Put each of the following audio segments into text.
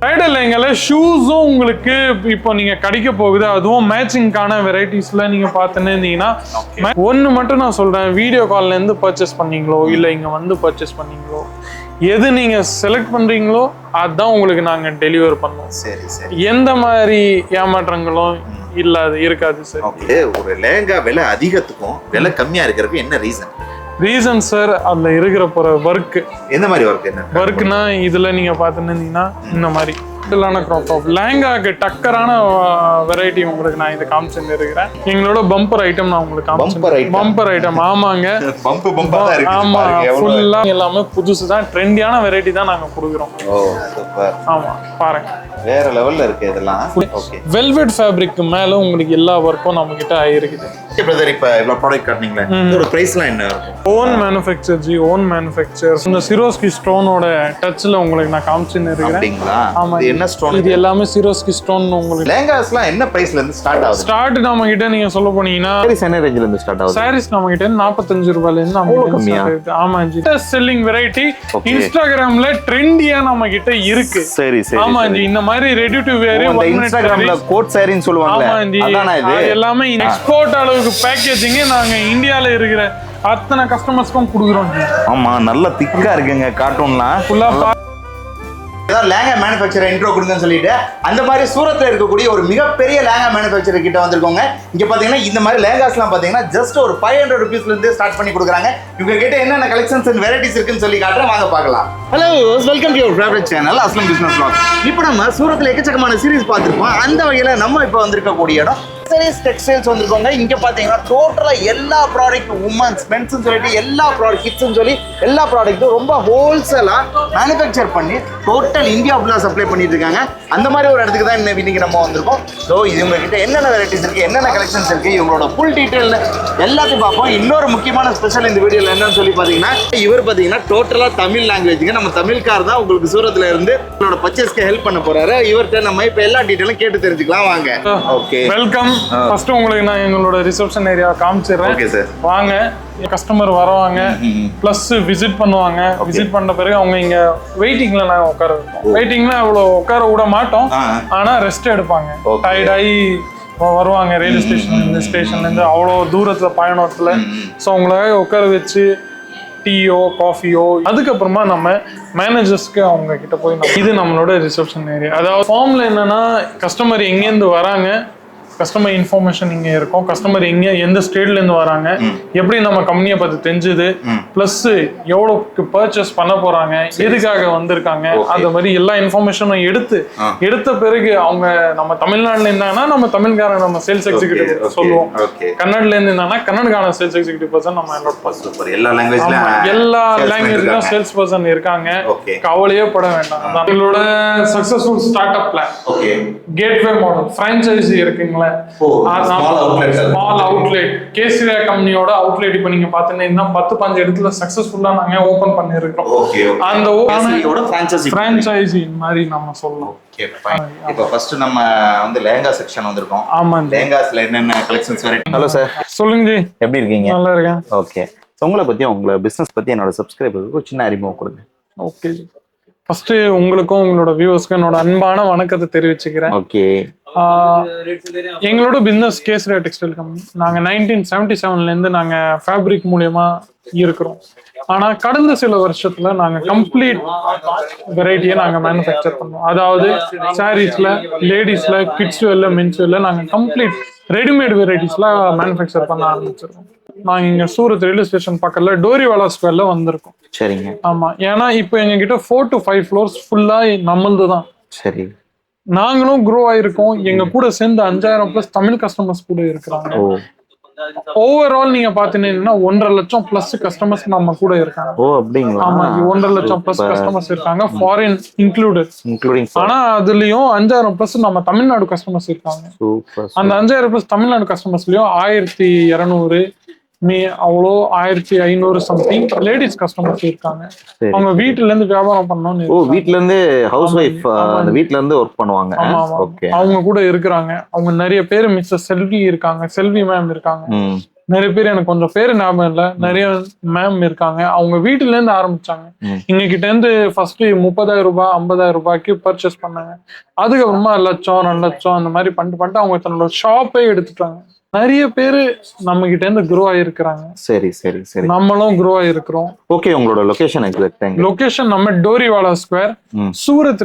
Bridal லெஹங்கால ஷூஸும் உங்களுக்கு இப்போ நீங்க கிடைக்க போகுது. அதுவும் மேட்சிங்கான வெரைட்டிஸ்ல நீங்க பார்த்துன்னு இருந்தீங்கன்னா ஒன்று மட்டும் நான் சொல்றேன். வீடியோ கால்ல இருந்து பர்ச்சேஸ் பண்ணீங்களோ இல்லை இங்க வந்து பர்ச்சேஸ் பண்ணீங்களோ எது நீங்க செலக்ட் பண்றீங்களோ அதுதான் உங்களுக்கு நாங்க டெலிவர் பண்ணுவோம். சரி சரி. எந்த மாதிரி ஏமாற்றங்களும் இல்லாது இருக்காது சார். ஒரு லேங்கா விலை அதிகத்துக்கும் விலை கம்மியா இருக்கிறதுக்கு என்ன ரீசன் ரீசன் சார் அதுல இருக்கிற போற ஒர்க் எந்த மாதிரி ஒர்க் என்ன? ஒர்க்னா இதுல நீங்க பார்த்துன்னு இருந்தீங்கன்னா இந்த மாதிரி. இதெல்லான க்ராப் டாப் லேங்காக்கு டக்கரான வெரைட்டி உங்களுக்கு நான் இதை காமிச்சுன்னு இருக்கிறேன் எங்களோட பம்பர் ஐட்டம் நான் உங்களுக்கு காமிச்சேன். பம்பர் ஐட்டம் ஆமாங்க. ஆமா ஃபுல்லா எல்லாமே புதுசு தான் ட்ரெண்டியான வெரைட்டி தான் நாங்க கொடுக்குறோம். ஆமா பாருங்க. வேற லெவல்ல இருக்கு இதெல்லாம். ஓகே வெல்வெட் ஃபேப்ரிக் மேல உங்களுக்கு எல்லா ஒர்க்கும் நம்ம கிட்ட இருக்குது பிரதர் இப்ப இவ்வளவு ப்ராடக்ட் காட்டினீங்களே. இதோட பிரைஸ்லாம் என்ன இருக்கும்? Own manufacture ji own manufacture இந்த சிரோஸ்கி ஸ்டோனோட டச்ல உங்களுக்கு நான் காமிச்சுன்னு இருக்கிறேன் அப்படிங்களா? ஆமா இது என்ன ஸ்டோன் இது எல்லாமே சிரோஸ்கி ஸ்டோன் உங்களுக்கு. லேங்காஸ்லாம் என்ன பிரைஸ்ல இருந்து ஸ்டார்ட் ஆகுது? ஸ்டார்ட் நம்ம கிட்ட நீங்க சொல்ல போனீங்கன்னா சாரீஸ் என்ன ரேஞ்சில இருந்து ஸ்டார்ட் ஆகுது? சாரீஸ் நம்ம கிட்ட நாற்பத்தஞ்சு ரூபாயில இருந்து கிட்ட கம்மியா? ஆமா ஜி செல்லிங் வெரைட்டி. இன்ஸ்டாகிராம்ல ட்ரெண்டியா நம்ம கிட்ட இருக்கு. சரி சரி ஆமா ஜி இந்த மாதிரி ரெடி டு வேர் இன்ஸ்டாகிராம்ல கோட் சாரின்னு சொல்லுவாங்கல்ல ஆமா ஜி அதானா இது? அது எல்லாமே எக்ஸ்போர்ட் அளவுக்கு பேக்கேஜிங் நாங்க இந்தியால இருக்கிற அத்தனை கஸ்டமர்ஸ்க்கும் கொடுக்குறோம். ஜி ஆமா நல்ல திக்கா இருக்குங்க கார்ட்டூன்லாம் ஃபுல்லா ஏதாவது லேங்கா மேனுஃபேக்சர் இன்ட்ரோ கொடுங்கன்னு சொல்லிட்டு அந்த மாதிரி சூரத்தில் இருக்கக்கூடிய ஒரு மிகப்பெரிய லேங்கா மேனுஃபேக்சர் கிட்ட வந்திருக்கோங்க இங்க பாத்தீங்கன்னா இந்த மாதிரி லேங்காஸ்லாம் பாத்தீங்கன்னா ஜஸ்ட் ஒரு ஃபைவ் ஹண்ட்ரட் ருபீஸ்ல இருந்து ஸ்டார்ட் பண்ணி கொடுக்குறாங்க. இவங்க கிட்ட என்னென்ன கலெக்ஷன்ஸ் அண்ட் வெரைட்டிஸ் இருக்குன்னு சொல்லி காட்டுறேன். வாங்க பார்க்கலாம். Hello welcome to your favourite channel Aslam business vlog இப்போ நம்ம சூரத்தில் எக்கச்சக்கமான சீரிஸ் பார்த்துருப்போம் அந்த வகையில் நம்ம இப்போ வந்திருக்கக்கூடிய இடம் சரிஸ் டெக்ஸ்டைல்ஸ் வந்திருக்கோங்க இங்க பாத்தீங்கன்னா டோட்டலா எல்லா ப்ராடக்ட் உமன்ஸ் மென்ஸ்னு சொல்லிட்டு எல்லா ப்ராடக்ட் கிட்ஸ்னு சொல்லி எல்லா ப்ராடக்ட்டும் ரொம்ப ஹோல்சேலா மேனுஃபேக்சர் பண்ணி டோட்டல் இந்தியா ஃபுல்லா சப்ளை பண்ணிட்டு இருக்காங்க. அந்த மாதிரி ஒரு இடத்துக்கு தான் இன்னைக்கு இன்னைக்கு நம்ம வந்திருக்கோம். ஸோ இது உங்க கிட்ட என்னென்ன வெரைட்டிஸ் இருக்கு என்னென்ன கலெக்ஷன்ஸ் இருக்கு இவங்களோட ஃபுல் டீடைல் எல்லாத்தையும் பார்ப்போம். இன்னொரு முக்கியமான ஸ்பெஷல் இந்த வீடியோல என்னன்னு சொல்லி பாத்தீங்கன்னா இவர் பாத்தீங்கன்னா டோட்டலா தமிழ் லாங்குவேஜ்ங்க நம்ம தமிழ்கார் தான் உங்களுக்கு சூரத்துல இருந்து உங்களோட பர்ச்சேஸ்க்கு ஹெல்ப் பண்ண போறாரு. இவர்கிட்ட நம்ம இப்ப எல்லா டீடைலும் கேட்டு தெரிஞ்சுக்கலாம் வாங்க. ஓகே வெல்கம் ஃபர்ஸ்ட் உங்களுக்கு நான் எங்களோட ரிசப்ஷன் ஏரியா காமிச்சிடுறேன். ஓகே சார் வாங்க. கஸ்டமர் வருவாங்க. ப்ளஸ் விசிட் பண்ணுவாங்க. விசிட் பண்ண பிறகு அவங்க இங்க வெயிட்டிங்ல நாங்க உட்கார வைப்போம். வெயிட்டிங்ல அவ்வளவு உட்கார விட மாட்டோம். ஆனா ரெஸ்ட் எடுப்பாங்க. Okay. டயர்ட் ஆகி வ- வருவாங்க. ரயில்வே ஸ்டேஷன் இந்த ஸ்டேஷன்ல இருந்து அவ்வளோ தூரத்துல பயணத்துல. ஸோ அவங்களுக்காக உட்கார வச்சு டீயோ காஃபியோ அதுக்கப்புறமா நம்ம மேனேஜர்ஸ்க்கு அவங்க கிட்ட போய் இது நம்மளோட ரிசப்ஷன் ஏரியா அதாவது ஃபார்ம்ல என்னன்னா கஸ்டமர் எங்கேருந்து வராங்க கஸ்டமர் இன்ஃபர்மேஷன் இங்க இருக்கும். கஸ்டமர் எங்க எந்த ஸ்டேட்ல இருந்து வராங்க எப்படி நம்ம கம்பெனியை பத்தி தெரிஞ்சுது பிளஸ் எவ்வளவுக்கு பர்ச்சேஸ் பண்ண போறாங்க எதுக்காக வந்திருக்காங்க அந்த மாதிரி எல்லா இன்ஃபர்மேஷனும் எடுத்து எடுத்த பிறகு அவங்க நம்ம தமிழ்நாட்டுல இருந்தாங்கன்னா நம்ம தமிழ்காரன் நம்ம சேல்ஸ் எக்ஸிகியூட்டிவ் சொல்லுவோம். okay. கன்னட்ல இருந்து இருந்தாங்கன்னா கன்னடகான சேல்ஸ் எக்ஸிகியூட்டிவ் பர்சன் நம்ம பண்ணுவோம். எல்லா லாங்குவேஜ்லயும் சேல்ஸ் பர்சன் இருக்காங்க. கவலையே பட வேண்டாம். எங்களோட successful start up plan okay gateway model franchisee இருக்குங்களே. ஸ்மால் அவுட்லெட் கேசிரியா கம்பெனியோட அவுட்லெட் இப்போ நீங்க பாத்தீங்கன்னா பத்து பஞ்சு இடத்துல சக்சஸ்ஃபுல்லா நாங்க ஓபன் பண்ணிருக்கோம் ஓகே அந்த. பிரான்ச்சைசி மாதிரி நம்ம சொல்லலாம். இப்போ ஃபர்ஸ்ட் நம்ம வந்து லேங்கா செக்ஷன் வந்திருக்கோம். ஆமா. லேங்காஸ்ல என்னென்ன கலெக்ஷன்ஸ் வெரைட்டி ஹலோ சார் சொல்லுங்க ஜி. எப்படி இருக்கீங்க? நல்லா இருக்கேன். ஓகே உங்களை பத்தி உங்களை பிசினஸ் பத்தி என்னோட சப்ஸ்கிரைபருக்கு ஒரு சின்ன அறிமுகம் கொடுங்க. Okay G. ஃபர்ஸ்ட் உங்களுக்கும் உங்களோட வியூவர்ஸ்க்கும் என்னோட அன்பான வணக்கத்தை தெரிவிச்சுக்கிறேன். ஓகே எங்களோட பிசினஸ் கேசரியா டெக்ஸ்டைல் கம்பெனி நாங்க நைன்டீன் செவன்டி செவன்ல இருந்து நாங்க ஃபேப்ரிக் மூலியமா இருக்கிறோம். ஆனா கடந்த சில வருஷத்துல நாங்க கம்ப்ளீட் வெரைட்டியை நாங்க மேனுஃபேக்சர் பண்ணோம். அதாவது சாரீஸ்ல லேடிஸ்ல கிட்ஸ் வேர்ல மென்ஸ் வேர்ல நாங்க கம்ப்ளீட் ரெடிமேட் வெரைட்டிஸ்ல மேனுஃபேக்சர் பண்ண ஆரம்பிச்சிருக்கோம். நாங்க இங்க சூரத் ரயில்வே ஸ்டேஷன் பக்கத்துல டோரிவாலா ஸ்கொயர்ல வந்திருக்கோம். சரிங்க. ஆமா. ஏன்னா இப்போ எங்க கிட்ட ஃபோர் டு ஃபைவ் ஃப்ளோர்ஸ் ஃபுல்லா நம்மளது தான் சரி. நாங்களும் க்ரோ ஆயிருக்கோம். எங்க கூட சேர்ந்து அஞ்சாயிரம் பிளஸ் தமிழ் கஸ்டமர்ஸ் கூட இருக்கிறாங்க. ஓவரால் நீங்க பாத்தீங்கன்னா ஒன்றரை லட்சம் பிளஸ் கஸ்டமர்ஸ் நம்ம கூட இருக்காங்க. ஓ அப்படிங்களா? ஆமா ஒன்றரை லட்சம் பிளஸ் கஸ்டமர்ஸ் இருக்காங்க ஃபாரின் இன்க்ளூடட் இன்க்ளூடிங் ஆனா அதுலயும் அஞ்சாயிரம் பிளஸ் நம்ம தமிழ்நாடு கஸ்டமர்ஸ் இருக்காங்க. அந்த அஞ்சாயிரம் பிளஸ் தமிழ்நாடு கஸ்டமர்ஸ்லயும் ஆயிரத்தி இருநூறு மீ அவ்வளோ ஆயிரத்தி ஐநூறு சம்திங் லேடிஸ் கஸ்டமர்ஸ் இருக்காங்க. அவங்க வீட்டுல இருந்து வியாபாரம் பண்ணணும்னு ஓ வீட்ல இருந்து ஹவுஸ் ஒய்ஃப் அந்த வீட்ல இருந்து ஒர்க் பண்ணுவாங்க. ஓகே அவங்க கூட இருக்கிறாங்க. அவங்க நிறைய பேர் மிஸ்ஸஸ் செல்வி இருக்காங்க செல்வி மேம் இருக்காங்க. நிறைய பேர் எனக்கு கொஞ்சம் பேர் ஞாபகம் இல்லை. நிறைய மேம் இருக்காங்க. அவங்க வீட்டுல இருந்து ஆரம்பிச்சாங்க. ம். எங்க கிட்ட இருந்து ஃபர்ஸ்ட் முப்பதாயிரம் ரூபாய் ஐம்பதாயிரம் ரூபாய்க்கு பர்ச்சேஸ் பண்ணாங்க. அதுக்கப்புறமா லட்சம் ரெண்டு லட்சம் அந்த மாதிரி பண்ணிட்டு பண்ணிட்டு அவங்க தன்னோட ஷாப்பே எடுத்துட்டாங்க. நிறைய பேர் நம்ம கிட்ட இருந்து குரோ ஆயிருக்கிறாங்க. சரி சரி சரி. நம்மளும் குரோ ஆயிருக்கிறோம். ஓகே உங்களோட லொகேஷன் எக்ஸாக்ட் லொகேஷன் நம்ம டோரிவாலா ஸ்கொயர். சூரத்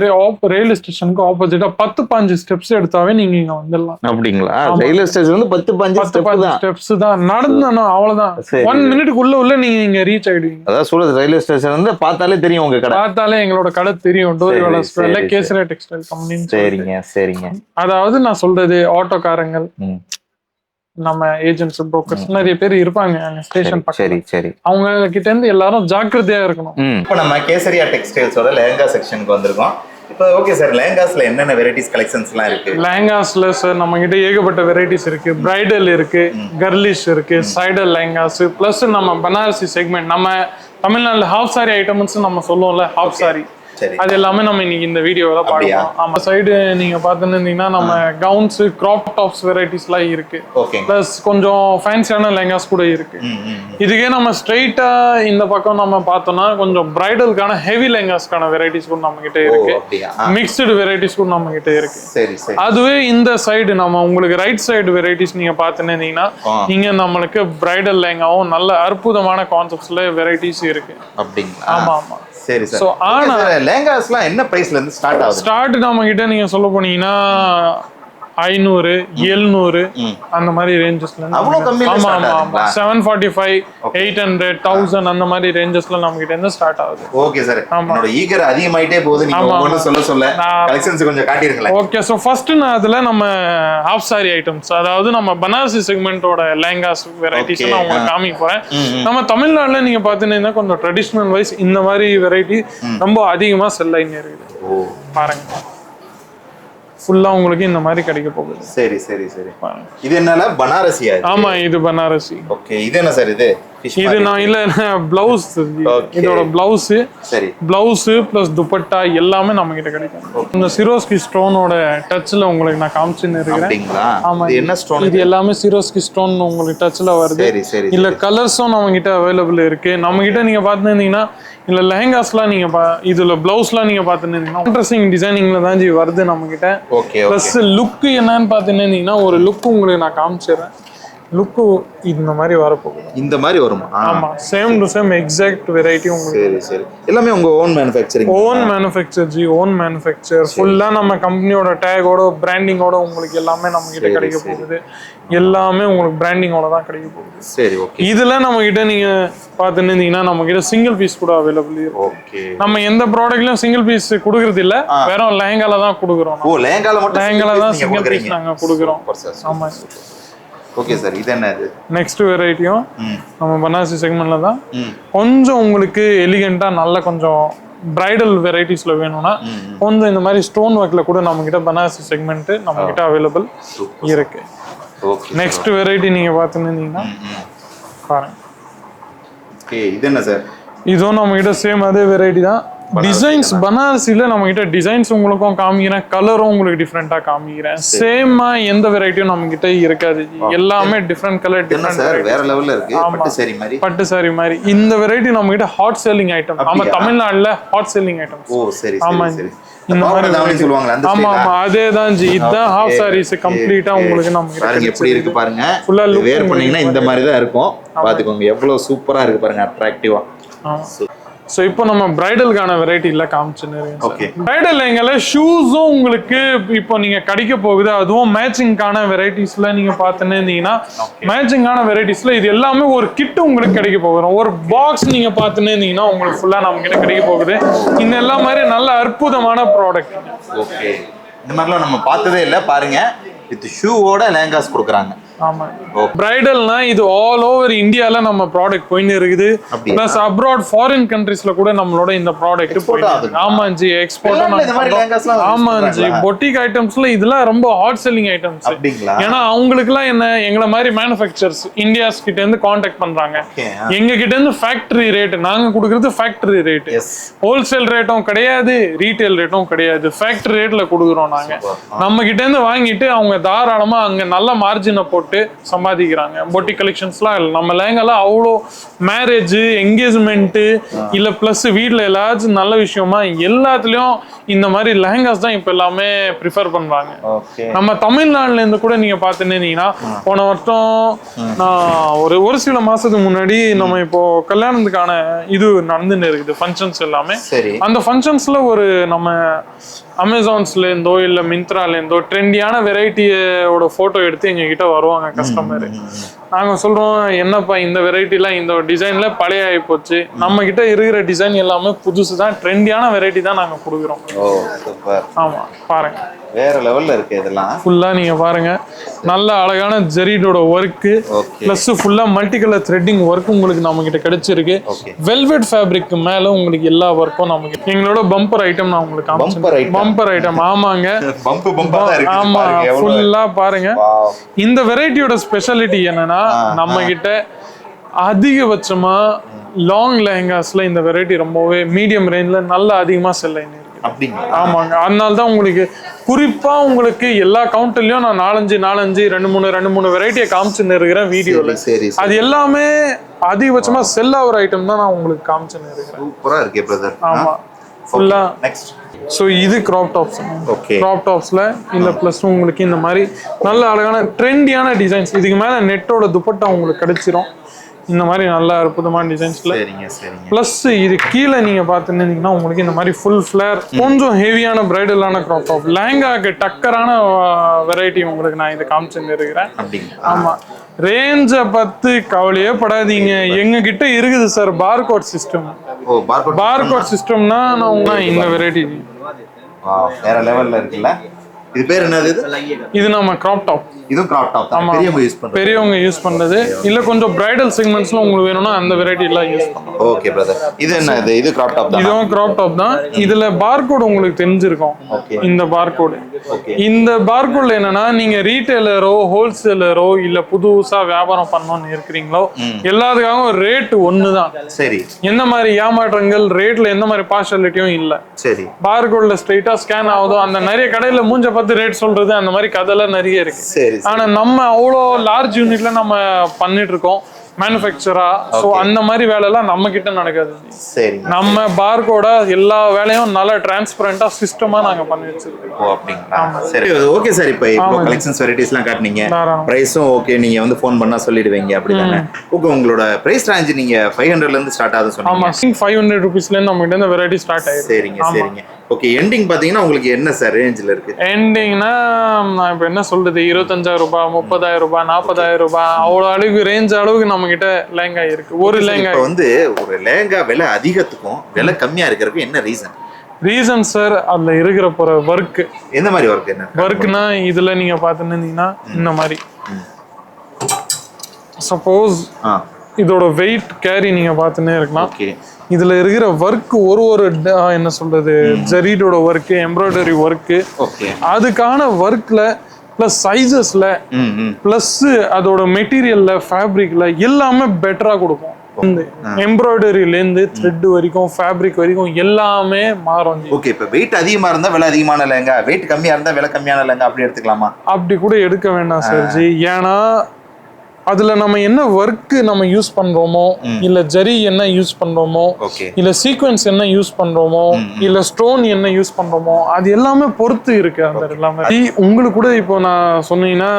ரயில்வே ஸ்டேஷனுக்கு ஆப்போசிட்டா பத்து பாஞ்சு ஸ்டெப்ஸ் எடுத்தாவே நீங்க இங்க வந்துடலாம். அப்படிங்களா. ரயில்வே ஸ்டேஷன் வந்து பத்து பஞ்சு ஸ்டெப்ஸ் தான். நடந்தணும் அவ்வளவுதான். ஒன் மினிட்டுக்கு உள்ள உள்ள நீங்க இங்க ரீச் ஆயிடுவீங்க. அதாவது சூரத் ரயில்வே ஸ்டேஷன் வந்து பார்த்தாலே தெரியும் உங்க கடை. பார்த்தாலே எங்களோட கடை தெரியும். டோரிவாலா ஸ்கொயர்ல சரி, கேசரியா டெக்ஸ்டைல் கம்பெனி சரிங்க சரிங்க. அதாவது நான் சொல்றது ஆட்டோக்காரங்கள். நம்ம ஏஜென்ட்ஸ் புரோக்கர்ஸ் நிறைய பேர் இருப்பாங்க அங்க ஸ்டேஷன் சரி, சரி. அவங்க கிட்ட இருந்து எல்லாரும் ஜாக்கிரதையா இருக்கணும். இப்போ நம்ம கேசரியா டெக்ஸ்டைல்ஸோட லெஹங்கா செக்ஷனுக்கு வந்திருக்கோம். இப்போ ஓகே சார் லெஹங்காஸ்ல என்னென்ன வெரைட்டிஸ் கலெக்ஷன்ஸ்லாம் இருக்கு? லெஹங்காஸ்ல சார் நம்ம கிட்ட ஏகப்பட்ட வெரைட்டிஸ் இருக்கு. பிரைடல் இருக்கு கர்லிஷ் இருக்கு சைடல் லெஹங்காஸ் பிளஸ் நம்ம பனாரசி செக்மெண்ட் நம்ம தமிழ்நாட்டுல ஹாஃப் சாரி ஐட்டம்ஸ் நம்ம சொல்லுவோம்ல ஹாஃப் சாரி சரி. அது எல்லாமே நம்ம இன்னைக்கு இந்த வீடியோல? பார்க்கலாம் ஆமா சைடு நீங்க பார்த்துன்னு இருந்தீங்கன்னா நம்ம கவுன்ஸ் கிராப் டாப்ஸ் வெரைட்டிஸ்லாம் இருக்கு. பிளஸ் கொஞ்சம் ஃபேன்சியான லெஹங்காஸ் கூட இருக்கு. இதுக்கே நம்ம ஸ்ட்ரைட்டா இந்த பக்கம் நம்ம பார்த்தோம்னா கொஞ்சம் பிரைடலுக்கான ஹெவி லெஹங்காஸ்க்கான வெரைட்டிஸ் கூட நம்ம கிட்ட இருக்கு. மிக்ஸ்டு வெரைட்டிஸ் கூட நம்ம கிட்ட இருக்கு. சரி சரி. அதுவே இந்த சைடு நம்ம உங்களுக்கு ரைட் சைடு வெரைட்டிஸ் நீங்க பார்த்துன்னு இருந்தீங்கன்னா. நீங்க நம்மளுக்கு பிரைடல் லெஹங்காவும் நல்ல அற்புதமான கான்செப்ட்ஸ்ல வெரைட்டிஸ் இருக்கு. அப்படிங்களா? ஆமா ஆமா. சரி சார். So, ஆனா- லெஹங்காஸ்லாம் என்ன பிரைஸ்ல இருந்து ஸ்டார்ட் ஆகுது? ஸ்டார்ட் நம்ம கிட்ட நீங்க சொல்ல போனீங்கன்னா ஐநூறு எழுநூறு. அந்த மாதிரி ரேஞ்சஸ்ல ஆமா ஆமா? Seven forty five eight hundred thousand அந்த மாதிரி ரேஞ்சஸ்ல நம்ம கிட்ட இருந்து ஸ்டார்ட் ஆகுது ஓகே சார். என்னோட ஈகர் அதிகமாயிட்டே போகுது. நீங்க ஒவ்வொன்றும் சொல்ல சொல்ல கலெக்ஷன்ஸ் கொஞ்சம் காட்டிருங்களேன் ஓகே ஸோ ஃபர்ஸ்ட் நான் அதுல நம்ம ஹாஃப் சாரி ஐட்டம்ஸ் அதாவது நம்ம பனாரசி செக்மெண்டோட லெஹங்காஸ் வெரைட்டிஸ் நான் உங்களுக்கு. காமிக்க போறேன். நம்ம தமிழ்நாட்டுல நீங்க பாத்தீங்கன்னா கொஞ்சம் ட்ரெடிஷ்னல் வைஸ் இந்த மாதிரி வெரைட்டி ரொம்ப அதிகமா செல் ஆகி இருக்குது. பாருங்க. ஃபுல்லா உங்களுக்கு இந்த மாதிரி கிடைக்க போகுது. சரி சரி சரி. இது என்னல பனாரசியா ஆமா இது பனாரசி. ஓகே இது என்ன சார் இது? இது நான் இல்ல பிளவுஸ். இதோட பிளவுஸ் சரி. பிளவுஸ் பிளஸ் துப்பட்டா எல்லாமே நம்ம கிட்ட கிடைக்கும் இந்த சிரோஸ்கி ஸ்டோனோட டச்ல உங்களுக்கு நான் காமிச்சுன்னு இருக்கிறேன். அப்படிங்களா? ஆமா என்ன ஸ்டோன் இது எல்லாமே சிரோஸ்கி ஸ்டோன் உங்களுக்கு டச்ல வருது. சரி சரி இல்ல கலர்ஸும் நம்ம கிட்ட அவைலபிள் இருக்கு. நம்ம கிட்ட நீங்க பாத்துருந்தீங்கன்னா இல்ல லெஹங்காஸ்லாம் நீங்க இதுல பிளவுஸ்லாம் நீங்க பாத்துருந்தீங்கன்னா ட்ரெஸ்ஸிங் டிசைனிங்ல தான் ஜி வருது நம்ம கிட்ட ப்ளஸ் லுக் என்னன்னு பாத்துருந்தீங்கன்னா ஒரு லுக் உங்களுக்கு நான் காமிச்சிடுறேன். லுக்கு இந்த மாதிரி வரப்போகுது. இந்த மாதிரி வருமா? ஆமா same to same exact variety உங்களுக்கு சரி சரி. எல்லாமே உங்க own manufacturing own manufacture ji own manufacture ஃபுல்லா நம்ம கம்பெனியோட டேகோட பிராண்டிங்கோட உங்களுக்கு எல்லாமே நம்ம கிட்ட கிடைக்க. போகுது. எல்லாமே உங்களுக்கு பிராண்டிங்கோட தான் கிடைக்க போகுது. சரி ஓகே இதுல நம்ம கிட்ட நீங்க பாத்துன்னு இருந்தீங்கன்னா நம்ம கிட்ட சிங்கிள் பீஸ் கூட அவைலபிள் ஓகே நம்ம எந்த ப்ராடக்ட்லயும் சிங்கிள் பீஸ் கொடுக்கறது இல்ல. வெறும் லெஹங்கால தான் கொடுக்குறோம். ஓ லெஹங்கால மட்டும் லெஹங்கால தான் சிங்கிள் பீஸ் நாங்க கொடுக்குறோம். ஆமா. ஓகே சார் இது என்ன இது? நெக்ஸ்ட் வெரைட்டியும் நம்ம பனாசி செக்மெண்ட்ல தான். கொஞ்சம் உங்களுக்கு எலிகண்டா நல்ல கொஞ்சம் பிரைடல் வெரைட்டிஸ்ல வேணும்னா கொஞ்சம் இந்த மாதிரி ஸ்டோன் ஒர்க்ல கூட நம்ம கிட்ட பனாரசி செக்மெண்ட் நம்ம கிட்ட அவைலபிள் இருக்கு. ஓகே நெக்ஸ்ட் வெரைட்டி நீங்க பார்த்துருந்தீங்கன்னா பாருங்க. ஓகே இது என்ன சார் இதுவும் நம்ம கிட்ட சேம் அதே வெரைட்டி தான். டிசைன்ஸ் பனாரசில நம்ம கிட்ட டிசைன்ஸ் உங்களுக்கும் காமிக்கிறேன் கலரும் உங்களுக்கு டிஃப்ரெண்டா காமிக்கிறேன். சேமா எந்த வெரைட்டியும் நம்ம கிட்ட இருக்காது. எல்லாமே டிஃப்ரெண்ட் கலர் டிஃப்ரெண்ட் சார்? வேற லெவல்ல இருக்கு? ஆமா. பட்டு சரி மாதிரி? பட்டு சாரி மாதிரி. இந்த வெரைட்டி நம்ம கிட்ட ஹாட் செல்லிங் ஐட்டம் நம்ம அப்படியா? தமிழ்நாட்டுல ஹாட் செல்லிங் ஐட்டம் ஓ சரி ஆமா இந்த மாதிரி அந்த ஆமா? ஆமா அதே தான் ஜி. இதுதான் ஹாஃப் சாரீஸ் கம்ப்ளீட்டா. உங்களுக்கு நம்ம கிட்ட பாருங்க எப்படி இருக்கு பாருங்க. இது look வேர் பண்ணீங்கன்னா இந்த மாதிரி தான் இருக்கும். பாத்துக்கோங்க எவ்வளவு சூப்பரா இருக்கு பாருங்க அட்ராக்டிவா ஸோ இப்போ நம்ம பிரைடலுக்கான வெரைட்டில காமிச்சுன்னு Okay. பிரைடல் எங்களை ஷூஸும் உங்களுக்கு இப்போ நீங்க கடிக்க போகுது. அதுவும் மேட்சிங்கான வெரைட்டிஸ்ல நீங்க பார்த்துன்னு இருந்தீங்கன்னா மேட்சிங்கான வெரைட்டிஸ்ல இது எல்லாமே ஒரு கிட் உங்களுக்கு கிடைக்க போகிறோம் ஒரு பாக்ஸ் நீங்க பார்த்துன்னு இருந்தீங்கன்னா உங்களுக்கு ஃபுல்லா நம்ம கிட்ட கிடைக்க போகுது. இந்த எல்லா மாதிரி நல்ல அற்புதமான ப்ராடக்ட் ஓகே இந்த மாதிரிலாம் நம்ம பார்த்ததே இல்ல. பாருங்க. வித் ஷூவோட லேங்காஸ் கொடுக்குறாங்க. பிரைடல்னா இது ஆல் ஓவர் இந்தியால நம்ம ப்ராடக்ட் போயின்னு இருக்குது? பிளஸ் அப்ராட் ஃபாரின் கண்ட்ரீஸ்ல கூட நம்மளோட இந்த ப்ராடக்ட் Export ஆகுது. ஆமா ஜி எக்ஸ்போர்ட் வெளிநாட்டுல இந்த மாதிரி lehengas-லாம் use ஆமா ஜி பண்றாங்களா? பொட்டிக் ஐட்டம்ஸ்ல இதெல்லாம் ரொம்ப ஹாட் செல்லிங் ஐட்டம்ஸ் ஏன்னா அவங்களுக்குலாம் என்ன எங்களை மாதிரி மேனுஃபேக்சர்ஸ் இந்தியாஸ் கிட்ட இருந்து காண்டாக்ட் பண்றாங்க. எங்க கிட்ட இருந்து ஃபேக்டரி ரேட் நாங்க கொடுக்கறது ஃபேக்டரி ரேட் ஹோல்சேல் ரேட்டும் கிடையாது ரீட்டைல் ரேட்டும் கிடையாது. ஃபேக்டரி ரேட்ல கொடுக்குறோம் நாங்க. நம்ம கிட்ட இருந்து வாங்கிட்டு அவங்க தாராளமா அங்க நல்ல மார்ஜினை போட்டு போட்டு சம்பாதிக்கிறாங்க. பொட்டி கலெக்ஷன்ஸ்லாம் நம்ம லேங்கெல்லாம் அவ்வளோ மேரேஜ் என்கேஜ்மெண்ட்டு இல்லை ப்ளஸ் வீட்டில் எல்லாச்சும் நல்ல விஷயமா எல்லாத்துலேயும் இந்த மாதிரி லெஹங்காஸ் தான் இப்போ எல்லாமே ப்ரிஃபர் பண்ணுறாங்க நம்ம தமிழ்நாட்டுல இருந்து கூட நீங்க பாத்துன்னு இருந்தீங்கன்னா போன வருஷம் நான் ஒரு ஒரு சில மாசத்துக்கு முன்னாடி நம்ம இப்போ கல்யாணத்துக்கான இது நடந்துன்னு இருக்குது ஃபங்க்ஷன்ஸ் எல்லாமே. அந்த ஃபங்க்ஷன்ஸ்ல ஒரு நம்ம அமேசான்ஸ்ல இருந்தோ இல்ல மிந்த்ரால இருந்தோ ட்ரெண்டியான வெரைட்டியோட போட்டோ எடுத்து எங்க கிட்ட வருவாங்க கஸ்டமர் நாங்க சொல்றோம் என்னப்பா இந்த வெரைட்டிலாம் இந்த டிசைன்ல பழைய ஆகி போச்சு நம்ம கிட்ட இருக்கிற டிசைன் எல்லாமே புதுசு தான் ட்ரெண்டியான வெரைட்டி தான் நாங்க கொடுக்குறோம். ஓ சூப்பர். ஆமா பாருங்க. வேற லெவல்ல இருக்கு இதெல்லாம்? ஃபுல்லா நீங்க பாருங்க. நல்ல அழகான ஜெரிடோட ஒர்க்கு பிளஸ் ஃபுல்லா மல்டி கலர் த்ரெட்டிங் ஒர்க் உங்களுக்கு நம்ம கிட்ட கிடைச்சிருக்கு வெல்வெட் ஃபேப்ரிக் மேல உங்களுக்கு எல்லா ஒர்க்கும் நமக்கு எங்களோட பம்பர் ஐட்டம் நான் உங்களுக்கு item. பம்பர் ஐட்டம் ஆமாங்க. பம்பு பம்பா இருக்கு ஆமா ஃபுல்லா பாருங்க. இந்த வெரைட்டியோட ஸ்பெஷாலிட்டி என்னன்னா நம்ம கிட்ட அதிகபட்சமா லாங் லெஹங்காஸ்ல இந்த வெரைட்டி ரொம்பவே மீடியம் ரேஞ்ச்ல நல்ல அதிகமா செல் அப்படிங்களா? ஆமாங்க. அதனால தான் உங்களுக்கு குறிப்பா உங்களுக்கு எல்லா கவுண்டர்லயும் நான் நாலஞ்சு நாலஞ்சு ரெண்டு மூணு ரெண்டு மூணு வெரைட்டியை காமிச்சுன்னு இருக்கிறேன் வீடியோல சரி அது எல்லாமே அதிகபட்சமா செல் ஆகிற ஐட்டம் தான் நான் உங்களுக்கு காமிச்சுன்னு இருக்கிறேன் சூப்பரா இருக்கே பிரதர் ஆமா. ஃபுல்லா நெக்ஸ்ட் ஸோ இது கிராப் டாப்ஸ் ஓகே கிராப் டாப்ஸ்ல இல்ல ப்ளஸ் உங்களுக்கு இந்த மாதிரி நல்ல அழகான ட்ரெண்டியான டிசைன்ஸ் இதுக்கு மேல நெட்டோட துப்பட்டா உங்களுக்கு கிடைச்சிரும். இந்த மாதிரி நல்ல அற்புதமான டிசைன்ஸ்ல சரிங்க சரிங்க. ப்ளஸ் இது கீழே நீங்க பார்த்துருந்தீங்கன்னா உங்களுக்கு இந்த மாதிரி ஃபுல் ஃபிளேர் கொஞ்சம் ஹெவியான பிரைடலான கிராப் டாப் லேங்காக்கு டக்கரான வெரைட்டி உங்களுக்கு நான் இதை காமிச்சுன்னு இருக்கிறேன் ஆமா. ரேஞ்சை பத்தி கவலையே படாதீங்க. எங்க கிட்ட இருக்குது sir barcode system oh barcode சிஸ்டம்னா நான் உங்க இந்த வெரைட்டி வேற லெவல்ல இருக்குல்ல? இது பேர் என்னது இது? இது நம்ம கிராப் டாப் இதுவும் கிராப் டாப் தான். பெரியவங்க யூஸ் பண்றது. பெரியவங்க யூஸ் பண்றது. இல்ல கொஞ்சம் பிரைடல் செக்மெண்ட்ஸ்ல உங்களுக்கு வேணும்னா அந்த வெரைட்டி எல்லாம் யூஸ் பண்ணலாம். ஓகே பிரதர் இது என்ன இது? இது கிராப் டாப் தான்? இதுவும் கிராப் டாப் தான். இதுல பார்கோட் உங்களுக்கு தெரிஞ்சிருக்கும். இந்த பார்கோடு ஓகே. இந்த பார்கோட்ல என்னன்னா நீங்க ரீட்டைலரோ ஹோல்சேலரோ இல்ல புதுசா வியாபாரம் பண்ணணும்னு இருக்கிறீங்களோ எல்லாத்துக்காகவும் ரேட் ஒன்று தான் சரி. எந்த மாதிரி ஏமாற்றங்கள் ரேட்ல எந்த மாதிரி பார்ஷாலிட்டியும் இல்ல. சரி. பார்கோட்ல ஸ்ட்ரைட்டா ஸ்கேன் ஆகுதோ அந்த நிறைய கடையில மூஞ்ச பார்த்து ரேட் சொல்றது அந்த மாதிரி கதைலாம் நிறைய இருக்கு. சரி ஆனா நம்ம அவ்வளோ லார்ஜ் யூனிட்ல நம்ம பண்ணிட்டு இருக்கோம். மேனுஃபேக்சரா ஸோ அந்த மாதிரி வேலைலாம் நம்ம கிட்ட நடக்காது. சரிங்க நம்ம பார்கோட எல்லா வேலையும் நல்லா டிரான்ஸ்பரண்டா சிஸ்டமா நாங்க பண்ணி வச்சிருக்கோம். ஓ அப்படிங்களா? சரி ஓகே சார் இப்போ இப்போ கலெக்ஷன்ஸ் வெரைட்டிஸ்லாம் காட்டுனீங்க. ப்ரைஸும் ஓகே நீங்க வந்து ஃபோன் பண்ணா சொல்லிடுவீங்க அப்படிதானே? ஓகே உங்களோட பிரைஸ் ரேஞ்ச் நீங்க ஃபைவ் ஹண்ட்ரட்ல இருந்து ஸ்டார்ட் ஆகுது சொன்னீங்க. ஆமா. ஃபைவ் ஹண்ட்ரட் ருபீஸ்ல இருந்து நம்ம கிட்ட இந்த வெரைட்டி ஸ்டார்ட் ஆயிருக்கு சரிங்க சரிங்க. ஓகே எண்டிங் பாத்தீங்கன்னா உங்களுக்கு என்ன சார் ரேஞ்சில் இருக்கு? எண்டிங்னா நான் இப்போ என்ன சொல்றது? இருபத்தஞ்சாயிரம் ரூபாய் முப்பதாயிரம் ரூபாய் நாற்பதாயிரம் ரூபாய் அவ்வளோ அளவுக்கு ரேஞ்ச் அளவுக்கு நம்ம கிட்ட லேங்கா இருக்கு. ஒரு லேங்கா வந்து ஒரு லேங்கா விலை அதிகத்துக்கும் விலை கம்மியா இருக்கிறதுக்கும் என்ன ரீசன் ரீசன் சார் அதுல இருக்கிற போற ஒர்க் எந்த மாதிரி ஒர்க் என்ன? ஒர்க்னா இதுல நீங்க பார்த்துன்னு இருந்தீங்கன்னா இந்த மாதிரி. சப்போஸ் இதோட வெயிட் கேரி நீங்க பார்த்துன்னே இருக்கலாம். ஓகே இதுல இருக்கிற ஒர்க் ஒரு ஒரு என்ன சொல்றது? ஜரீடோட ஒர்க் எம்ப்ராய்டரி ஒர்க் ஓகே அதுக்கான ஒர்க்ல ப்ளஸ் சைஸஸ்ல ம் ம். ப்ளஸ் அதோட மெட்டீரியல்ல ஃபேப்ரிக்ல எல்லாமே பெட்டரா கொடுக்கும். எம்ப்ராய்டரியிலேருந்து த்ரெட் வரைக்கும் ஃபேப்ரிக் வரைக்கும் எல்லாமே மாறும். ஓகே இப்போ வெயிட் அதிகமா இருந்தா விலை அதிகமான லேங்கா வெயிட் கம்மியா இருந்தா விலை கம்மியான லேங்கா அப்படி எடுத்துக்கலாமா? அப்படி கூட எடுக்க வேண்டாம் சார்ஜி. ஏன்னா அதுல நம்ம என்ன ஒர்க் நம்ம யூஸ் பண்றோமோ இல்ல ஜரி என்ன யூஸ் பண்றோமோ இல்ல சீக்வென்ஸ் என்ன யூஸ் பண்றோமோ இல்ல ஸ்டோன் என்ன யூஸ் பண்றோமோ அது எல்லாமே பொறுத்து இருக்கு அந்த எல்லாமே. உங்களுக்கு கூட இப்போ நான் சொன்னீங்கன்னா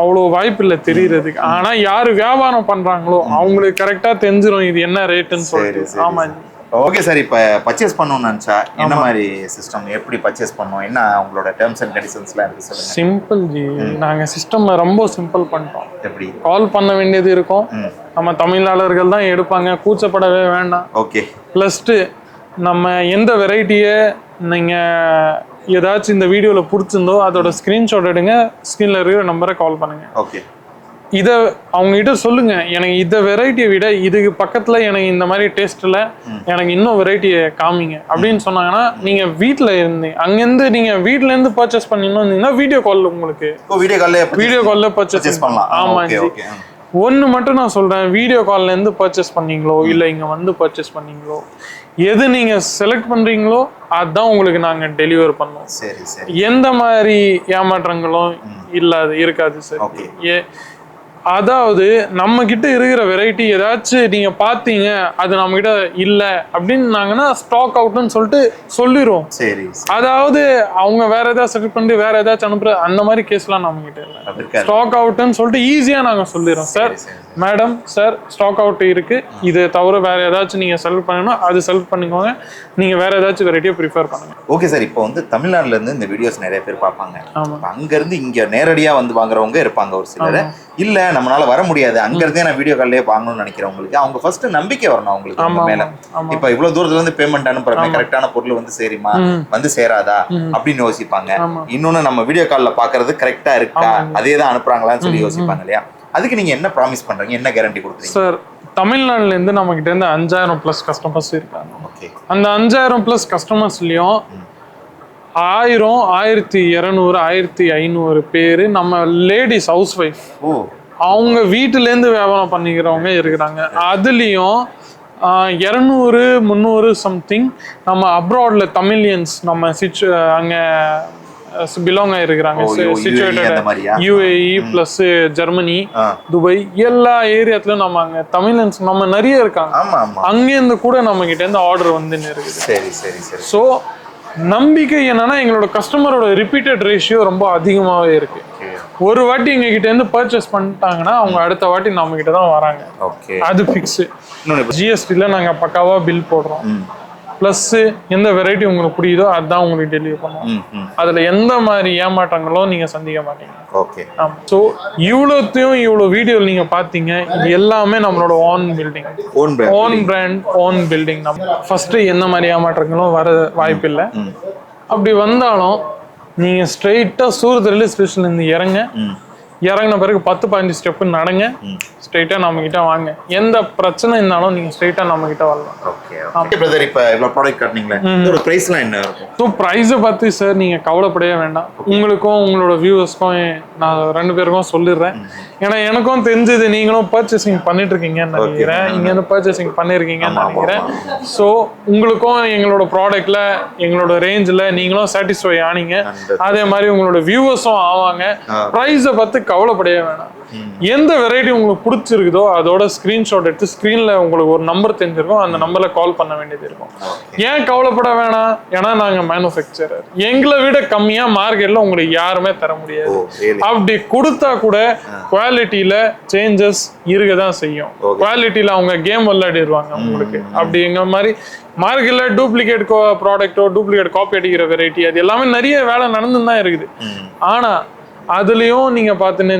அவ்வளோ வாய்ப்பு இல்லை தெரியறதுக்கு. ஆனா யாரு வியாபாரம் பண்றாங்களோ அவங்களுக்கு கரெக்டா தெரிஞ்சிரும் இது என்ன ரேட்டுன்னு சொல்லிட்டு. ஆமா. ஓகே சார் இப்போ பர்ச்சேஸ் பண்ணணும்னு நினச்சா என்ன மாதிரி சிஸ்டம் எப்படி பர்ச்சேஸ் பண்ணணும்? என்ன உங்களோட டேர்ம்ஸ் அண்ட் கண்டிஷன்ஸ்லாம் இருக்கு சொல்லுங்க. சிம்பிள் ஜி. நாங்க சிஸ்டம் ரொம்ப சிம்பிள் பண்ணிட்டோம் எப்படி? கால் பண்ண வேண்டியது இருக்கும். நம்ம தமிழாளர்கள் தான் எடுப்பாங்க. கூச்சப்படவே வேண்டாம். ஓகே ப்ளஸ்ட்டு நம்ம எந்த வெரைட்டியை நீங்கள் ஏதாச்சும் இந்த வீடியோவில் பிடிச்சிருந்தோ அதோட ஸ்க்ரீன்ஷாட் எடுங்க. ஸ்க்ரீனில் இருக்கிற நம்பரை கால் பண்ணுங்க. ஓகே இதை அவங்ககிட்ட சொல்லுங்க. எனக்கு இந்த வெரைட்டியை விட இதுக்கு பக்கத்தில் எனக்கு இந்த மாதிரி டேஸ்ட்டில் எனக்கு இன்னும் வெரைட்டியை காமிங்க. அப்படின்னு சொன்னாங்கன்னா நீங்கள் வீட்டில் இருந்தீங்க அங்கேருந்து நீங்கள் வீட்டிலேருந்து பர்ச்சேஸ் பண்ணின்னு வந்தீங்கன்னா வீடியோ கால் உங்களுக்கு. வீடியோ காலில் வீடியோ காலில் பர்ச்சேஸ் பர்ச்சேஸ் பண்ணலாம். ஓகே ஒன்று மட்டும் நான் சொல்கிறேன் வீடியோ கால்லேருந்து பர்ச்சேஸ் பண்ணீங்களோ இல்லை இங்கே வந்து பர்ச்சேஸ் பண்ணீங்களோ எது நீங்கள் செலக்ட் பண்ணுறீங்களோ அதுதான் உங்களுக்கு நாங்கள் டெலிவர் பண்ணோம் சரி சரி. எந்த மாதிரி ஏமாற்றங்களும் இல்லாது இருக்காது சார். ஏ அதாவது நம்ம கிட்ட இருக்கிற வெரைட்டி ஏதாச்சும் நீங்க பாத்தீங்க அது நம்ம கிட்ட இல்ல அப்படின்னாங்கன்னா ஸ்டாக் அவுட்னு சொல்லிட்டு சொல்லிடுவோம் சரி அதாவது அவங்க வேற ஏதாவது செலக்ட் பண்ணிட்டு வேற ஏதாச்சும் அனுப்புற அந்த மாதிரி கேஸ்லாம் நம்ம கிட்ட இல்லை. ஸ்டாக் அவுட்னு சொல்லிட்டு ஈஸியா நாங்க சொல்லிடுறோம் sir madam sir. Stock out இருக்கு. இது தவிர வேற ஏதாச்சும் நீங்க செலக்ட் பண்ணணும் அது செலக்ட் பண்ணிக்கோங்க. நீங்க வேற ஏதாச்சும் வெரைட்டியை ப்ரிஃபர் பண்ணுங்க. ஓகே சார் இப்போ வந்து தமிழ்நாட்டுல இருந்து இந்த வீடியோஸ் நிறைய பேர் பார்ப்பாங்க. அங்க இருந்து இங்க நேரடியா வந்து வாங்குறவங்க இருப்பாங்க ஒரு சிலர். இல்ல நம்மளால வர முடியாது. அங்க இருந்தே நான் வீடியோ கால்லயே வாங்கணும்னு நினைக்கிறவங்களுக்கு அவங்க ஃபர்ஸ்ட் நம்பிக்கை வரணும் அவங்களுக்கு மேல. இப்ப இவ்வளவு தூரத்துல இருந்து பேமெண்ட் அனுப்புறமே கரெக்டான பொருள் வந்து சேருமா. வந்து சேராதா? அப்படின்னு யோசிப்பாங்க. இன்னொன்னு நம்ம வீடியோ கால்ல பாக்குறது கரெக்டா இருக்கா? ஆமாங்க. அதே தான் அனுப்புறாங்களான்னு சொல்லி யோசிப்பாங்க இல்லையா? அதுக்கு நீங்க என்ன ப்ராமிஸ் பண்றீங்க? என்ன கேரண்டி கொடுக்குறீங்க? சார் தமிழ்நாடுல இருந்து நம்ம கிட்ட இருந்து அஞ்சாயிரம் ப்ளஸ் கஸ்டமர்ஸ் இருக்காங்க. ஓகே அந்த அஞ்சாயிரம் ப்ளஸ் கஸ்டமர்ஸ்லயும் ஆயிரம் ஆயிரத்தி இரநூறு ஆயிரத்தி ஐநூறு பேர் நம்ம லேடிஸ் ஹவுஸ் ஒய்ஃப் ஓ. அவங்க வீட்டிலேருந்து வியாபாரம் பண்ணிக்கிறவங்க இருக்கிறாங்க. அதுலேயும் இரநூறு முந்நூறு சம்திங் நம்ம அப்ராட்ல தமிழியன்ஸ் நம்ம சிச்சு அங்கே belong UAE situated? UAE plus Germany. Dubai எல்லா ஏரியாத்துலயும் நம்ம அங்கே தமிழியன்ஸ் நம்ம நிறைய இருக்காங்க. அங்கேருந்து கூட நம்ம கிட்ட இருந்து ஆர்டர் வந்துன்னு இருக்குது சரி சரி சரி. ஸோ நம்பிக்கை என்னன்னா எங்களோட கஸ்டமரோட ரிப்பீட்டட் ரேஷியோ ரொம்ப அதிகமாகவே இருக்கு. ஒரு வாட்டி எங்க கிட்ட இருந்து பர்ச்சேஸ் பண்ணிட்டாங்கன்னா அவங்க அடுத்த வாட்டி நம்ம கிட்ட தான் வராங்க. அது ஃபிக்ஸ் ஜிஎஸ்டியில் நாங்க பக்காவா பில் போடுறோம். ம் ப்ளஸ் எந்த வெரைட்டி உங்களுக்கு பிடிக்குதோ அதுதான் உங்களுக்கு டெலிவரி பண்ணுவோம் அதுல எந்த மாதிரி ஏமாற்றங்களும் நீங்க சந்திக்க மாட்டீங்க. ஓகே ஆமா. ஸோ இவ்வளோத்தையும் இவ்வளோ வீடியோ நீங்க பார்த்தீங்க இது எல்லாமே நம்மளோட own building own brand own brand own building நம்ம ஃபர்ஸ்ட் எந்த மாதிரி ஏமாற்றங்களும் வர வாய்ப்பு இல்லை ம். அப்படி வந்தாலும் நீங்க ஸ்ட்ரெயிட்டா சூரத் ரயில்வே ஸ்டேஷன்ல இருந்து இறங்க இறங்கின பிறகு பத்து பதினஞ்சு ஸ்டெப்பு நடங்க. ஸ்ட்ரெயிட்டா நம்ம கிட்ட வாங்க. எந்த பிரச்சனை இருந்தாலும் நீங்க ஸ்ட்ரெயிட்டா நம்ம கிட்ட வரலாம். ஓகே பிரதர் இப்போ இவ்வளோ ப்ராடக்ட் காட்டினீங்களே இதோட ப்ரைஸ்லாம் என்ன இருக்கும்? ஸோ ப்ரைஸை பற்றி சார் நீங்கள் கவலைப்படவே வேண்டாம். உங்களுக்கும் உங்களோட வியூவர்ஸ்க்கும் நான் ரெண்டு பேருக்கும் சொல்லிடுறேன். ஏன்னா எனக்கும் தெரிஞ்சது நீங்களும் பர்ச்சேசிங் பண்ணிட்டு இருக்கீங்கன்னு நினைக்கிறேன். இங்க இருந்து பர்ச்சேசிங் பண்ணிருக்கீங்கன்னு நினைக்கிறேன். ஸோ உங்களுக்கும் எங்களோட ப்ராடக்ட்ல எங்களோட ரேஞ்சில் நீங்களும் சாட்டிஸ்ஃபை ஆனீங்க. அதே மாதிரி உங்களோட வியூவர்ஸும் ஆவாங்க. ப்ரைஸை பற்றி கவலைப்படவே வேணாம். எந்த வெரைட்டி உங்களுக்கு பிடிச்சிருக்குதோ அதோட ஸ்க்ரீன்ஷாட் எடுத்து ஸ்க்ரீனில் உங்களுக்கு ஒரு நம்பர் தெரிஞ்சிருக்கும். அந்த நம்பரில் கால் பண்ண வேண்டியது இருக்கும். ஏன் கவலைப்பட வேணாம்? ஏன்னா நாங்கள் மேனுஃபேக்சரர் எங்களை விட கம்மியாக மார்க்கெட்டில் உங்களுக்கு யாருமே தர முடியாது? அப்படி கொடுத்தா கூட குவாலிட்டியில சேஞ்சஸ் இருக்க தான் செய்யும். குவாலிட்டியில அவங்க கேம் விளையாடிடுவாங்க உங்களுக்கு. அப்படி எங்க மாதிரி மார்க்கெட்ல டூப்ளிகேட் ப்ராடக்ட்டோ டூப்ளிகேட் காப்பி அடிக்கிற வெரைட்டி அது எல்லாமே நிறைய வேலை நடந்து தான் இருக்குது. ஆனா அதுலயும் நீங்க பார்த்துன்னு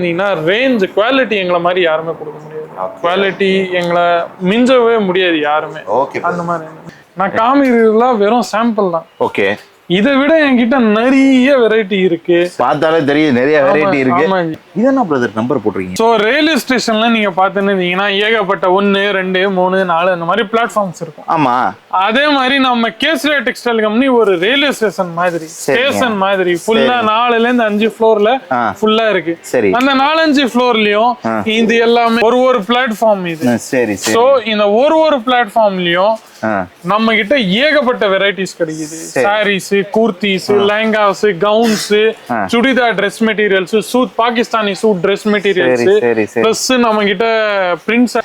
ரேஞ்ச் குவாலிட்டி எங்களை மாதிரி யாருமே கொடுக்க முடியாது. குவாலிட்டி எங்களை மிஞ்சவே முடியாது யாருமே. ஓகே அந்த மாதிரி. நான் காமிக்கிறதுலாம் வெறும் சாம்பிள் தான். ஓகே இதை விட என்கிட்ட நிறைய வெரைட்டி இருக்கு. பார்த்தாலே தெரியும் நிறைய வெரைட்டி இருக்கு. இது என்ன பிரதர் நம்பர் போட்டிருக்கீங்க? ஸோ ரயில்வே ஸ்டேஷன்ல நீங்க பார்த்துன்னு இருந்தீங்கன்னா ஏகப்பட்ட ஒன்று ரெண்டு மூணு நாலு அந்த மாதிரி பிளாட்ஃபார்ம்ஸ் இருக்கும். ஆமா. அதே மாதிரி நம்ம கேசரியா டெக்ஸ்டைல் கம்பெனி ஒரு ரயில்வே ஸ்டேஷன் மாதிரி ஸ்டேஷன் மாதிரி ஃபுல்லா நாலுல இருந்து அஞ்சு ஃப்ளோர்ல. ஃபுல்லா இருக்கு. சரி. அந்த நாலஞ்சு ஃப்ளோர்லயும் இது எல்லாமே ஒரு ஒரு பிளாட்ஃபார்ம் இது. சரி ஸோ இந்த ஒரு ஒரு பிளாட்ஃபார்ம்லயும் நம்ம கிட்ட ஏகப்பட்ட வெரைட்டிஸ் கிடைக்குது. Saris kurtis lehengas gowns churidar dress materials suit Pakistani suit dress materials. Plus நம்ம கிட்ட பிரிண்ட்ஸ்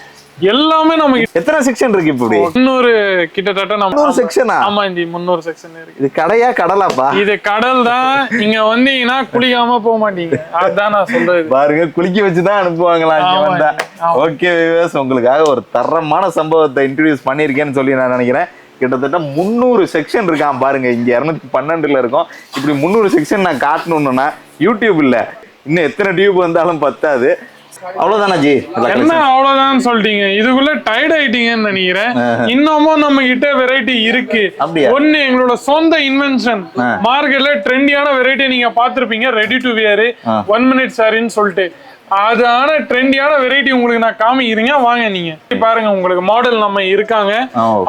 எல்லாமே நம்ம எத்தனை செக்ஷன் இருக்கு இப்படி? முன்னூறு கிட்டத்தட்ட நம்ம செக்ஷனா ஆமா இந்த முன்னூறு செக்ஷன் இருக்கு. இது கடையா கடலாப்பா? இது கடல் தான். இங்க வந்தீங்கன்னா குளிக்காம போக மாட்டீங்க. அதுதான் நான் சொல்றது. பாருங்க குளிக்க வச்சுதான் அனுப்புவாங்களா வந்தா. ஓகே உங்களுக்காக ஒரு தரமான சம்பவத்தை இன்ட்ரடியூஸ் பண்ணியிருக்கேன்னு சொல்லி நான் நினைக்கிறேன். கிட்டத்தட்ட முந்நூறு செக்ஷன் இருக்கான் பாருங்க. இங்க இரநூத்தி பன்னெண்டுல இருக்கும். இப்படி முந்நூறு செக்ஷன் நான் காட்டணும்னா யூடியூப் இல்ல. இன்னும் எத்தனை டியூப் வந்தாலும் பத்தாது. அவ்வளவுதானா ஜி? என்ன? அவ்வளவுதான் சொல்லிட்டீங்க. இதுக்குள்ள டயர்ட் ஆயிட்டீங்கன்னு நினைக்கிறேன். இன்னமும் நம்ம கிட்ட வெரைட்டி இருக்கு? ஒண்ணு எங்களோட சொந்த இன்வென்ஷன் மார்க்கெட்ல ட்ரெண்டியான வெரைட்டி நீங்க பாத்திருப்பீங்க ready to wear one minute சாரின்னு சொல்லிட்டு. அதான ட்ரெண்டியான வெரைட்டி உங்களுக்கு நான் காமிக்கிறீங்க வாங்க நீங்க. பாருங்க உங்களுக்கு மாடல் நம்ம இருக்காங்க.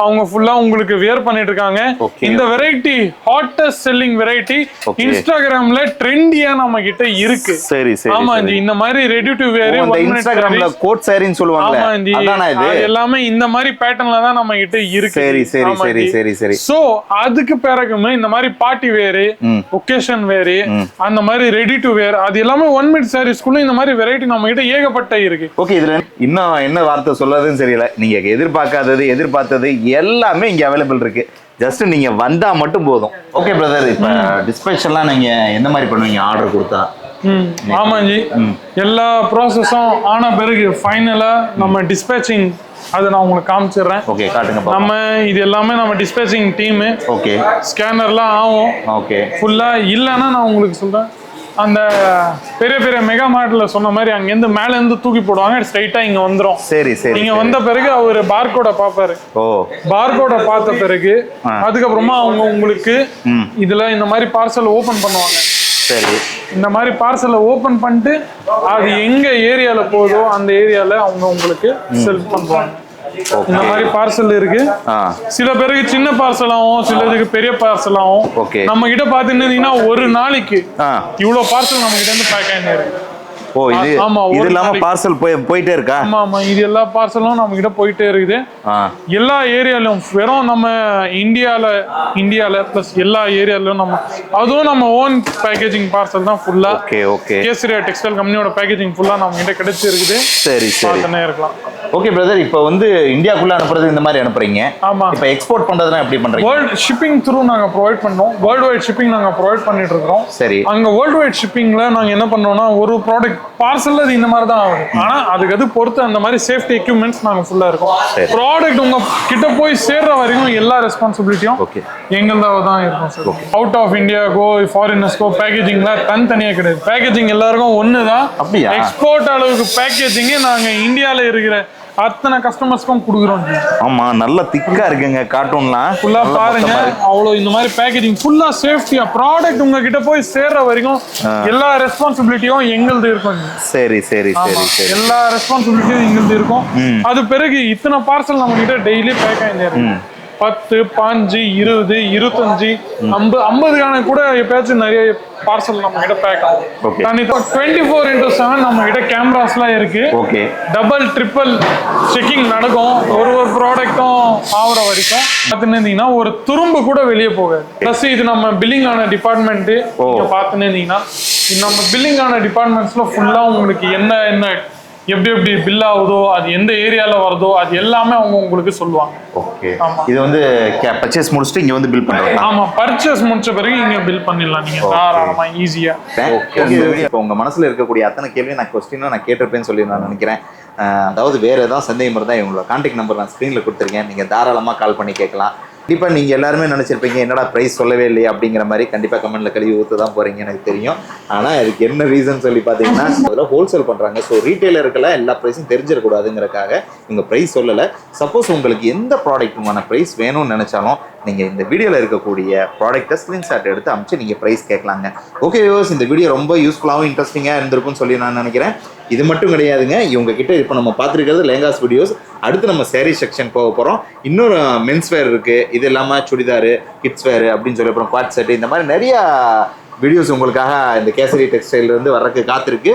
அவங்க ஃபுல்லா உங்களுக்கு வியர் பண்ணிட்டு இருக்காங்க. இந்த வெரைட்டி ஹாட்டஸ்ட் செல்லிங் வெரைட்டி. இன்ஸ்டாகிராம்ல ட்ரெண்டியா நம்ம கிட்ட இருக்கு. சரி சரி ஆமா. ஜி இந்த மாதிரி ரெடி டு அந்த இன்ஸ்டாகிராம்ல கோட் சாரின்னு சொல்லுவாங்கல்ல. ஆமா ஜி அதானா இது? அது எல்லாமே இந்த மாதிரி பேட்டர்ன்ல தான் நம்ம கிட்ட இருக்கு. சரி சரி சரி சரி சரி. சோ அதுக்கு பிறகுமே இந்த மாதிரி பார்ட்டி வேரு. ஒகேஷன் வேரு அந்த மாதிரி ரெடி டு வேர் அது எல்லாமே ஒன் மினிட் சாரீஸ்க்குள்ள இந்த மாதிரி வெரைட்டி வெரைட்டி நம்ம கிட்ட ஏகப்பட்ட இருக்கு. ஓகே இதுல இன்னும் என்ன வார்த்தை சொல்லறதுன்னு தெரியல. நீங்க எதிர்பார்க்காதது எதிர்பார்த்தது எல்லாமே இங்க அவைலபிள் இருக்கு. ஜஸ்ட் நீங்க வந்தா மட்டும் போதும். ஓகே பிரதர் இப்ப டிஸ்பேச் எல்லாம் நீங்க எந்த மாதிரி பண்ணுவீங்க? ஆர்டர் கொடுத்தா? ஆமாஞ்சி. எல்லா ப்ராசஸும் ஆன பிறகு ஃபைனலா நம்ம டிஸ்பேச்சிங் அதை நான் உங்களுக்கு காமிச்சிடுறேன். ஓகே காட்டுங்க. நம்ம இது எல்லாமே நம்ம டிஸ்பேச்சிங் டீமு ஓகே ஸ்கேனர்லாம் ஆகும். ஓகே ஃபுல்லா இல்லைன்னா நான் உங்களுக்கு சொல்றேன். அந்த பெரிய பெரிய மெகா மார்ட்ல சொன்ன மாதிரி அங்கேருந்து மேல இருந்து தூக்கி போடுவாங்க ஸ்ட்ரைட்டா இங்க வந்துரும். சரி சரி நீங்க. வந்த பிறகு அவர் பார்கோட பாப்பாரு ஓ. பார்கோட பார்த்த பிறகு. அதுக்கப்புறமா அவங்க உங்களுக்கு. இதுல இந்த மாதிரி பார்சல் ஓபன் பண்ணுவாங்க. சரி. இந்த மாதிரி பார்சலை ஓபன் பண்ணிட்டு அது எங்க ஏரியால போகுதோ அந்த ஏரியால அவங்க உங்களுக்கு செல் பண்ணுவாங்க. இந்த மாதிரி பார்சல் இருக்கு. சில பேருக்கு சின்ன பார்சல் ஆகும் சிலதுக்கு பெரிய பார்சல் ஆகும். நம்ம கிட்ட பாத்தீங்கன்னா ஒரு நாளைக்கு இவ்வளவு பார்சல் நம்ம கிட்ட இருந்து பேக் இருக்கு. ஓ இது ஆமா, இது இல்லாம. பார்சல் போய் போயிட்டே இருக்கா? ஆமா ஆமா இது எல்லா பார்சலும் நம்ம கிட்ட போயிட்டே இருக்குது. எல்லா ஏரியாலும் வெறும் நம்ம இந்தியால இந்தியால பிளஸ் எல்லா ஏரியாலும் நம்ம அதுவும் நம்ம ஓன் பேக்கேஜிங் பார்சல் தான் ஃபுல்லா ஓகே ஓகே கேசரியா டெக்ஸ்டைல் கம்பெனியோட பேக்கேஜிங் ஃபுல்லா நம்ம கிட்ட கிடைச்சிருக்குது. சரி சரி. இருக்கலாம். ஓகே பிரதர் இப்போ வந்து இந்தியாக்குள்ள அனுப்புறது இந்த மாதிரி அனுப்புறீங்க. ஆமா. இப்போ எக்ஸ்போர்ட் பண்றதுலாம் எப்படி பண்றீங்க? வேர்ல்ட் ஷிப்பிங் த்ரூ நாங்க ப்ரொவைட் பண்ணோம் வேர்ல்டு வைட் ஷிப்பிங் நாங்க ப்ரொவைட் பண்ணிட்டு இருக்கோம் சரி. அங்க வேர்ல்டு வைட் ஷிப்பிங்ல நாங்க என்ன பண்ணோம்னா ஒரு ப்ராடக்ட் பார்சல் அது இந்த மாதிரி தான் ஆகுது ஆனா அதுக்கு அது பொறுத்து அந்த மாதிரி சேஃப்டி எக்யூப்மெண்ட்ஸ் நாங்க ஃபுல்லா இருக்கோம். ப்ராடக்ட் உங்க கிட்ட போய் சேர்ற வரைக்கும் எல்லா ரெஸ்பான்சிபிலிட்டியும் ஓகே எங்களதாக தான் இருக்கும் sir out of India go foreigners go பேக்கேஜிங்ல தனித்தனியா கிடையாது. பேக்கேஜிங் எல்லாருக்கும் ஒன்று தான் அப்படியா? எக்ஸ்போர்ட் அளவுக்கு பேக்கேஜிங்கே நாங்க இந்தியால இருக்கிற அத்தனை கஸ்டமர்ஸ்க்கும் கொடுக்குறோம். ஆமா நல்லா திக்கா இருக்குங்க கார்ட்டூன்லாம் ஃபுல்லா பாருங்க. அவ்வளவு இந்த மாதிரி பேக்கேஜிங் ஃபுல்லா சேஃப்டியா ப்ராடக்ட் உங்ககிட்ட போய் சேர்ற வரைக்கும் எல்லா ரெஸ்பான்சிபிலிட்டியும் எங்களுது இருக்கும். சரி சரி சரி சரி. எல்லா ரெஸ்பான்சிபிலிட்டியும் எங்களுது இருக்கும். அது பிறகு இத்தனை பார்சல் நம்ம கிட்ட டெய்லி பேக் ஆகிட்டு பத்து பாஞ்சு இருபது இருபத்தஞ்சு ஐம்பது ஐம்பதுக்கான கூட எப்பயாச்சும் நிறைய பார்சல் நம்ம கிட்ட பேக். ஆகும். டுவெண்ட்டி ஃபோர் இன்டூ செவன் நம்ம கிட்ட கேமராஸ்லாம் இருக்கு. ஓகே டபுள் ட்ரிபிள் செக்கிங் நடக்கும். ஒரு ஒரு ப்ராடக்ட்டும் ஆகுற வரைக்கும் பார்த்துன்னு ஒரு துரும்பு கூட வெளியே போகாது. ப்ளஸ் இது நம்ம பில்லிங் ஆன டிபார்ட்மெண்ட்டு பார்த்துன்னு இருந்தீங்கன்னா நம்ம பில்லிங் ஆன டிபார்ட்மெண்ட்ஸ்ல ஃபுல்லா உங்களுக்கு என்ன என்ன எப்படி எப்படி பில் ஆகுதோ அது எந்த ஏரியால வருதோ அது எல்லாமே அவங்க உங்களுக்கு சொல்லுவாங்க. ஓகே. இது வந்து பர்ச்சேஸ் முடிச்சுட்டு இங்க வந்து பில் பண்றோம் ஆமா பர்ச்சேஸ் முடிச்ச பிறகு இங்க பில் பண்ணிடலாம் நீங்க. தாராளமா ஈஸியா இப்போ உங்க மனசுல இருக்கக்கூடிய அத்தனை கேள்வி நான் கொஸ்டினும் நான் கேட்டிருப்பேன்னு சொல்லி நான் நினைக்கிறேன் அதாவது வேற ஏதாவது சந்தேகம் இருந்தால் இவங்களோட கான்டாக்ட் நம்பர் நான் ஸ்க்ரீனில் கொடுத்துருக்கேன். நீங்க தாராளமா கால் பண்ணி கேட்கலாம். கண்டிப்பா நீங்க எல்லாருமே நினைச்சிருப்பீங்க என்னடா பிரைஸ் சொல்லவே இல்லையே அப்படிங்கிற மாதிரி கண்டிப்பா கமெண்ட்ல கழுவி ஊத்து தான் போறீங்க எனக்கு தெரியும். ஆனா இதுக்கு என்ன ரீசன் சொல்லி பாத்தீங்கன்னா அதில் ஹோல்சேல் பண்றாங்க. ஸோ ரீட்டைலருக்கெல்லாம் எல்லா ப்ரைஸும் தெரிஞ்சிடக்கூடாதுங்கிறக்காக இவங்க ப்ரைஸ் சொல்லலை. சப்போஸ் உங்களுக்கு எந்த ப்ராடக்ட்டுமான ப்ரைஸ் வேணும்னு நினைச்சாலும் நீங்க இந்த வீடியோல இருக்கக்கூடிய ப்ராடக்ட்டை ஸ்கிரீன்ஷாட் எடுத்து அமிச்சு நீங்க ப்ரைஸ் கேட்கலாங்க. ஓகே வியூவர்ஸ் இந்த வீடியோ ரொம்ப யூஸ்ஃபுல்லாகவும் இன்ட்ரெஸ்டிங்காக இருந்திருக்கும்னு சொல்லி நான் நினைக்கிறேன். இது மட்டும் கிடையாதுங்க. இவங்க கிட்ட இப்போ நம்ம பார்த்துருக்கிறது லேங்காஸ் வீடியோஸ் அடுத்து நம்ம சேரீ செக்ஷன் போக போகிறோம் இன்னொரு மென்ஸ் வேர் இருக்குது இது இல்லாமல் சுடிதாரு கிட்ஸ் வேர் அப்படின்னு சொல்லி அப்புறம் குவாட் செட் இந்த மாதிரி நிறையா வீடியோஸ் உங்களுக்காக இந்த கேசரி டெக்ஸ்டைல்லேருந்து வர்றதுக்கு காத்திருக்கு.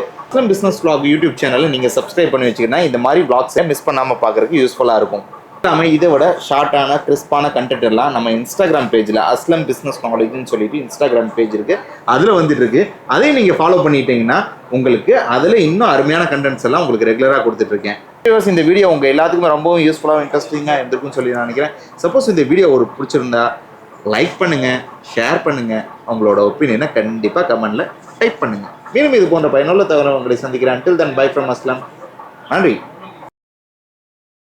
பிஸ்னஸ் பிளாக் யூடியூப் சேனலை நீங்கள் சப்ஸ்கிரைப் பண்ணி வச்சுக்கிட்டா இந்த மாதிரி பிளாக்ஸை மிஸ் பண்ணாமல் பார்க்குறதுக்கு யூஸ்ஃபுல்லாக இருக்கும். நம்ம இதை விட ஷார்ட்டான கிறிஸ்பான கண்டென்ட் எல்லாம் நம்ம இன்ஸ்டாகிராம் பேஜில் அஸ்லம் பிஸ்னஸ் நாலேஜ்னு சொல்லிட்டு இன்ஸ்டாகிராம் பேஜ் இருக்கு. அதில் வந்துட்டு இருக்கு. அதையும் நீங்கள் ஃபாலோ பண்ணிட்டீங்கன்னா உங்களுக்கு அதில் இன்னும் அருமையான கண்டென்ட்ஸ் எல்லாம் உங்களுக்கு ரெகுலராக கொடுத்துட்ருக்கேன். இந்த வீடியோ உங்கள் எல்லாத்துக்குமே ரொம்பவும் யூஸ்ஃபுல்லாக இன்ட்ரெஸ்டிங்காக இருந்திருக்கும்னு சொல்லி நான் நினைக்கிறேன். சப்போஸ் இந்த வீடியோ ஒரு பிடிச்சிருந்தா லைக் பண்ணுங்கள் ஷேர் பண்ணுங்கள் உங்களோட ஒப்பீனியனை கண்டிப்பாக கமெண்டில் டைப் பண்ணுங்கள் மேலும் இது போன்ற பயனுள்ள தவிர உங்களை சந்திக்கிறேன். அன்டில் தன் பை ஃப்ரம் அஸ்லாம் நன்றி.